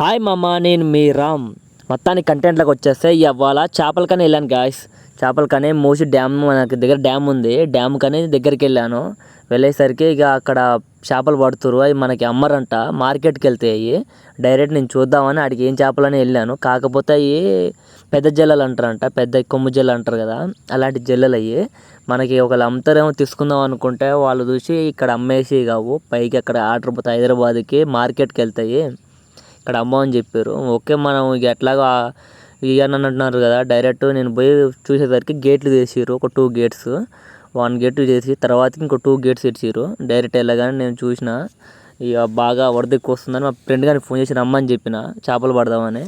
Hi మామ నేను మీ రామ్ మొత్తానికి కంటెంట్లోకి వచ్చేస్తే ఇవాళ చేపల కనే వెళ్ళాను గాయస్ చేపలకనే మూసి డ్యామ్ మనకి దగ్గర డ్యామ్ ఉంది. డ్యామ్ కనే దగ్గరికి వెళ్ళాను. వెళ్ళేసరికి ఇక అక్కడ చేపలు పడుతురు అవి మనకి అమ్మరంట. మార్కెట్కి వెళ్తాయి. డైరెక్ట్ నేను చూద్దామని అడిగి ఏం చేపలని వెళ్ళాను. కాకపోతే అవి పెద్ద జల్లలు అంటారంట. పెద్ద కొమ్ము జల్ల అంటారు కదా. అలాంటి జల్లలు అవి మనకి ఒకళ్ళు అమ్ముతారేమో తీసుకుందాం అనుకుంటే వాళ్ళు చూసి ఇక్కడ అమ్మేసి కావు పైకి అక్కడ ఆర్డర్ పోతే హైదరాబాద్కి మార్కెట్కి వెళ్తాయి. ఇక్కడ అమ్మమని చెప్పారు. ఓకే మనం ఇక ఎట్లాగా ఇవన్నీ అంటున్నారు కదా డైరెక్ట్ నేను పోయి చూసేసరికి గేట్లు తీసిరు ఒక టూ గేట్స్ వన్ గేట్ చేసి తర్వాత ఇంకో టూ గేట్స్ ఇచ్చిరు డైరెక్ట్ వెళ్ళగానే నేను చూసిన ఇక బాగా వరదెక్కి వస్తుందని మా ఫ్రెండ్ గారికి ఫోన్ చేసి రమ్మని చెప్పిన చేపలు పడదామని.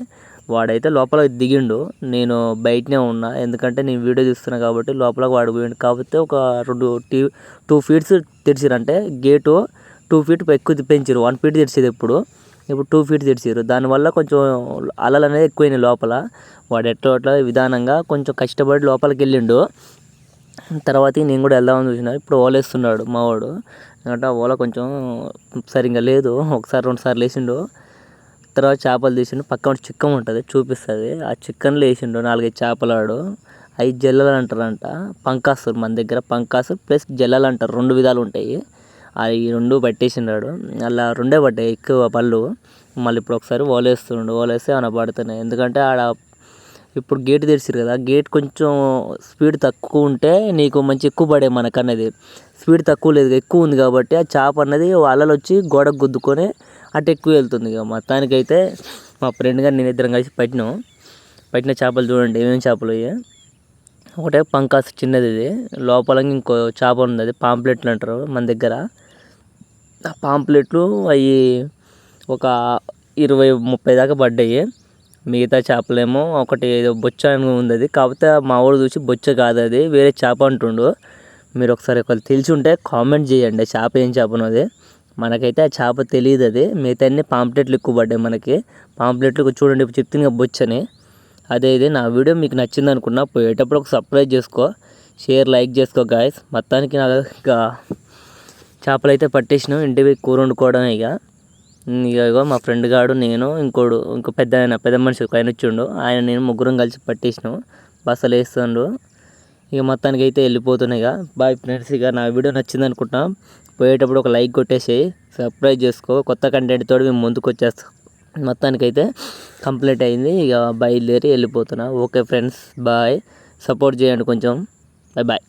వాడైతే లోపల దిగిండు. నేను బయటనే ఉన్నా ఎందుకంటే నేను వీడియో చూస్తున్నా కాబట్టి లోపల వాడు పోయిండు. కాకపోతే ఒక రెండు టీ టూ ఫీట్స్ తెరిచిరు అంటే గేటు టూ ఫీట్ ఎక్కువ పెంచారు వన్ ఫీట్ తెరిచేది ఎప్పుడు. ఇప్పుడు టూ ఫీట్ తెరిచారు. దానివల్ల కొంచెం అలలు అనేది ఎక్కువైనాయి లోపల. వాడు ఎట్లా అట్లా విధానంగా కొంచెం కష్టపడి లోపలికి వెళ్ళిండు. తర్వాత నేను కూడా వెళ్దామని చూసిన. ఇప్పుడు ఓలేస్తున్నాడు మావాడు ఎందుకంటే ఆ ఓల కొంచెం సరిగ్గా లేదు. ఒకసారి రెండు సార్లు వేసిండు తర్వాత చేపలు తీసిండు. పక్కన చిక్కం ఉంటుంది చూపిస్తుంది. ఆ చిక్కన్లో వేసిండు నాలుగైదు చేపలాడు ఐదు జల్లలు అంటారంట. పంకాసురు మన దగ్గర పంకాసు ప్లస్ జల్లలు అంటారు. రెండు విధాలు ఉంటాయి. అవి రెండు పట్టేసినాడు అలా రెండే పడ్డాయి ఎక్కువ పళ్ళు. మళ్ళీ ఇప్పుడు ఒకసారి ఓలేస్తుండు ఓలేస్తే ఏమైనా పడుతున్నాయి. ఎందుకంటే ఆడ ఇప్పుడు గేట్ తెరిచారు కదా గేట్ కొంచెం స్పీడ్ తక్కువ ఉంటే నీకు మంచి ఎక్కువ పడే మనకన్నది స్పీడ్ తక్కువ లేదు ఎక్కువ ఉంది కాబట్టి ఆ చేప అన్నది అలలు వచ్చి గోడకు గుద్దుకొని అటు ఎక్కువ వెళ్తుంది ఇక. మొత్తానికైతే మా ఫ్రెండ్ గారు నేను ఇద్దరం కలిసి పట్టినాం. పట్టిన చేపలు చూడండి ఏమేమి చేపలు ఇవి ఒకటే పంకాస్ చిన్నది ఇది. లోపల ఇంకో చేప ఉంది అది పాంప్లెట్లు అంటారు మన దగ్గర. పాంప్లెట్లు అవి ఒక ఇరవై ముప్పై దాకా పడ్డాయి. మిగతా చేపలేమో ఒకటి ఏదో బొచ్చ అని ఉంది అది కాకపోతే మా వాడు చూసి బొచ్చ కాదు అది. వేరే చేప అంటుండు. మీరు ఒకసారి ఒకరు తెలిసి ఉంటే కామెంట్ చేయండి. చేప ఏం చేపను అది. మనకైతే ఆ చేప తెలియదు అది. మిగతా అన్ని పాంప్లెట్లు ఎక్కువ పడ్డాయి మనకి. పాంప్లెట్లు చూడండి. ఇప్పుడు చెప్తుంది బొచ్చని. అదే ఇది. నా వీడియో మీకు నచ్చింది అనుకున్నా పోయేటప్పుడు ఒక సర్ప్రైజ్ చేసుకో. షేర్ లైక్ చేసుకో గాయస్. మొత్తానికి నాకు ఇక చేపలు అయితే పట్టేసినాం ఇంటికి కూర వండుకోవడం ఇక. ఇక ఇగో మా ఫ్రెండ్ గాడు నేను ఇంకోడు ఇంకో పెద్ద ఆయన పెద్ద మనిషి ఒక ఆయన వచ్చిండు. ఆయన నేను ముగ్గురం కలిసి పట్టేసినాం. బస్సలు వేస్తుండ్రు ఇక మొత్తానికి అయితే వెళ్ళిపోతున్నాయి ఇక. బాయ్ ఫ్రెండ్స్ ఇక నా వీడియో నచ్చింది అనుకుంటా పోయేటప్పుడు ఒక లైక్ కొట్టేసి సబ్స్క్రైబ్ చేసుకో. కొత్త కంటెంట్ తోటి మేము ముందుకు వచ్చేస్తాం. మొత్తానికైతే కంప్లీట్ అయింది. ఇక బయలుదేరి వెళ్ళిపోతున్నా. ఓకే ఫ్రెండ్స్ బాయ్ సపోర్ట్ చేయండి కొంచెం. Bye bye